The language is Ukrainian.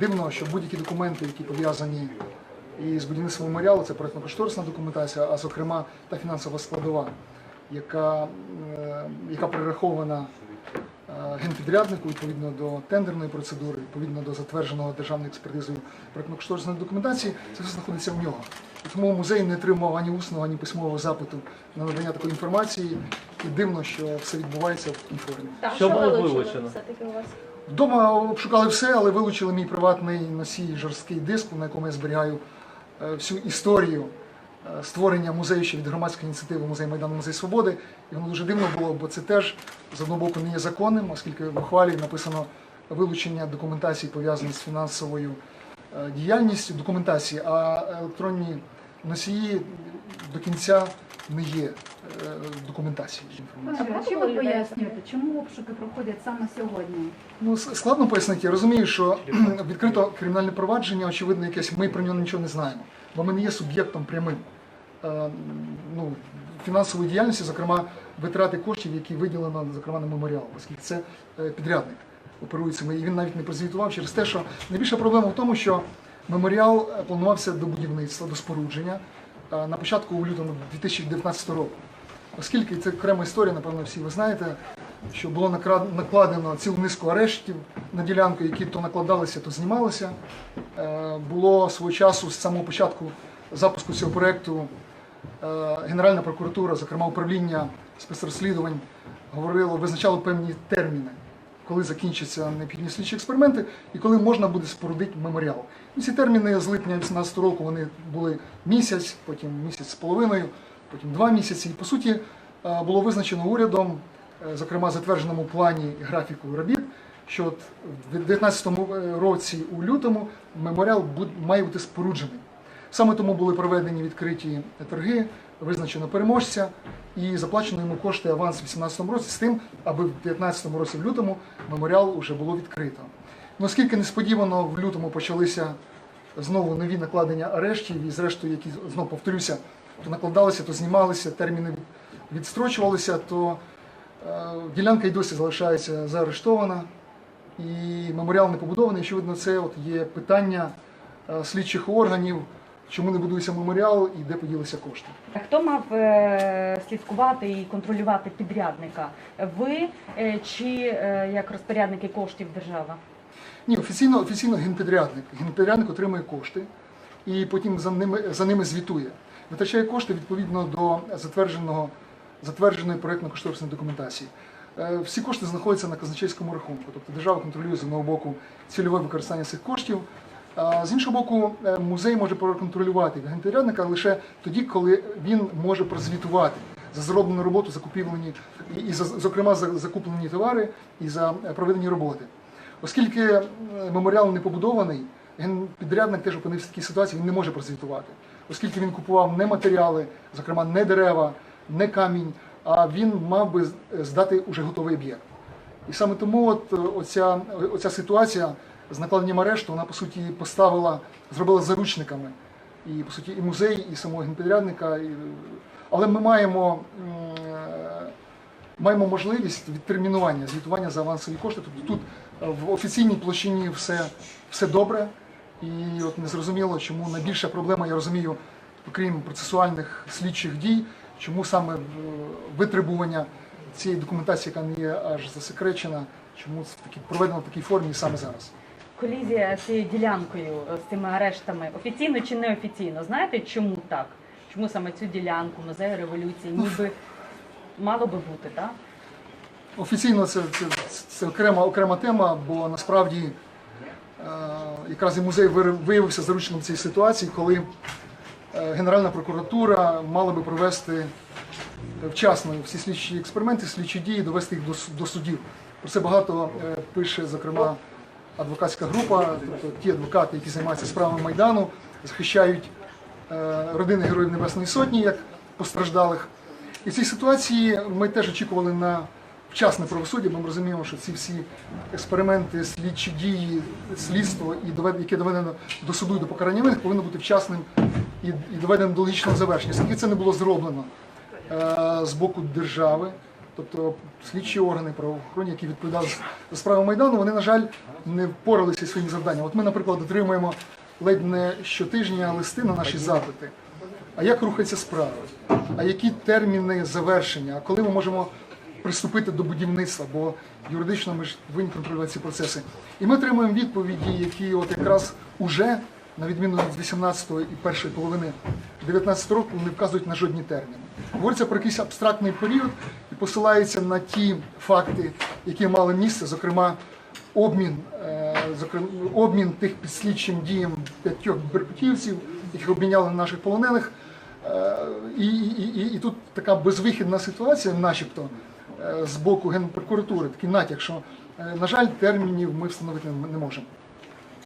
дивно, що будь-які документи, які пов'язані із будівництвом меморіалу, це проєктно-кошторисна документація, а зокрема та фінансова складова, яка, е, яка перерахована е, генпідряднику відповідно до тендерної процедури, відповідно до затвердженого державною експертизою проєктно-кошторисної документації, це все знаходиться в нього. Тому музей не отримав ані усного, ані письмового запиту на надання такої інформації. І дивно, що все відбувається в такій формі. Так, Що було вилучено? все-таки у вас? Вдома обшукали все, але вилучили мій приватний носій жорсткий диск, на якому я зберігаю е, всю історію е, створення музею ще від громадської ініціативи Музей Майдану Музей Свободи. І воно дуже дивно було, бо це теж з одного боку не є законним, оскільки в ухвалі написано вилучення документації пов'язаної з фінансовою е, діяльністю документації, а електронні носії до кінця не є е, документацією інформації. Пане, а чим ви пояснюєте, чому обшуки проходять саме сьогодні? Ну, складно пояснити. Я розумію, що відкрито кримінальне провадження, очевидно, якесь ми про нього нічого не знаємо, бо ми не є суб'єктом прямим е, ну, фінансової діяльності, зокрема витрати коштів, які виділено, зокрема на меморіал, оскільки це е, підрядник оперує цими, і він навіть не прозвітував через те, що найбільша проблема в тому, що меморіал планувався до будівництва, до спорудження на початку у лютому 2019 року. Оскільки це окрема історія, напевно, всі ви знаєте, що було накладено цілу низку арештів на ділянку, які то накладалися, то знімалися. Е, Було свого часу з самого початку запуску цього проєкту е, Генеральна прокуратура, зокрема управління спецрозслідувань, говорило, визначало певні терміни, коли закінчаться необхідні слідчі експерименти і коли можна буде спорудити меморіал. І ці терміни з липня 2018 року вони були місяць, потім місяць з половиною, потім два місяці. І по суті е, було визначено урядом, е, зокрема затвердженому плані графіку робіт, що от в 2019 році у лютому меморіал має бути споруджений. Саме тому були проведені відкриті торги, визначено переможця і заплачено йому кошти аванс у 2018 році з тим, аби в 2019 році в лютому меморіал вже було відкрито. Ну, Оскільки несподівано в лютому почалися знову нові накладення арештів, і зрештою, які знову повторюся, то накладалися, то знімалися, терміни відстрочувалися, то е, ділянка й досі залишається заарештована, і меморіал не побудований. Очевидно, це от є питання е, слідчих органів, чому не будується меморіал і де поділися кошти. А Хто мав е, слідкувати і контролювати підрядника? Ви е, чи е, як розпорядники коштів держава? Ні, офіційно, офіційно генпідрядник. Генпідрядник отримує кошти і потім за ними, за ними звітує. Витрачає кошти відповідно до затвердженого, затвердженої проєктно-кошторисної документації. Всі кошти знаходяться на казначейському рахунку, тобто держава контролює з одного боку цільове використання цих коштів. З іншого боку, е, музей може проконтролювати генпідрядника лише тоді, коли він може прозвітувати за зроблену роботу, закупівлені і, за, зокрема за закуплені товари і за проведені роботи. Оскільки е, меморіал не побудований, генпідрядник теж опинився в такій ситуації, він не може прозвітувати, оскільки він купував не матеріали, зокрема не дерева, не камінь, а він мав би здати уже готовий об'єкт. І саме тому от, е, оця, оця ситуація з накладенням арешту, вона по суті поставила, зробила заручниками і по суті і музей, і самого генпідрядника. І, але ми маємо, е, маємо можливість відтермінування, звітування за авансові кошти. Тобто тут е, в офіційній площині все, все добре. І от незрозуміло, чому найбільша проблема, я розумію, окрім процесуальних слідчих дій, чому саме е, витребування цієї документації, яка не є аж засекречена, чому це такі проведено в такій формі саме зараз. Колізія з цією ділянкою, е, з цими арештами, офіційно чи неофіційно? Знаєте, чому так? Чому саме цю ділянку музею революції ніби мало би бути, так? Офіційно це, це, це окрема, окрема тема, бо насправді е, якраз і музей виявився заручником цієї ситуації, коли е, Генеральна прокуратура мала би провести вчасно всі слідчі експерименти, слідчі дії, довести їх до, до судів. Про це багато е, пише, зокрема, адвокатська група, тобто ті адвокати, які займаються справами Майдану, захищають е, родини Героїв Небесної Сотні як постраждалих. І в цій ситуації ми теж очікували на вчасне правосуддя, бо ми розуміємо, що ці всі експерименти, слідчі дії, слідство, і яке доведено до суду і до покарання винних, повинно бути вчасним і, доведеним до логічного завершення. Оскільки це не було зроблено е, з боку держави, тобто слідчі органи правоохоронні, які відповідали за справи Майдану, вони, на жаль, не впоралися зі своїм завданням. От ми, наприклад, отримуємо ледь не щотижня листи на наші запити. А як рухаються справи? А які терміни завершення? А коли ми можемо приступити до будівництва? Бо юридично ми ж повинні контролювати ці процеси. І ми отримуємо відповіді, які от якраз уже, на відміну від 18-го і першої половини 19 року, не вказують на жодні терміни. Говориться про якийсь абстрактний період і посилається на ті факти, які мали місце, зокрема обмін, е, обмін тих підслідчим діям п'ятьох беркутівців, яких обміняли на наших полонених. Е, І, і, і, і тут така безвихідна ситуація, начебто, е, з боку Генпрокуратури, такий натяк, що, на жаль, термінів ми встановити не можемо.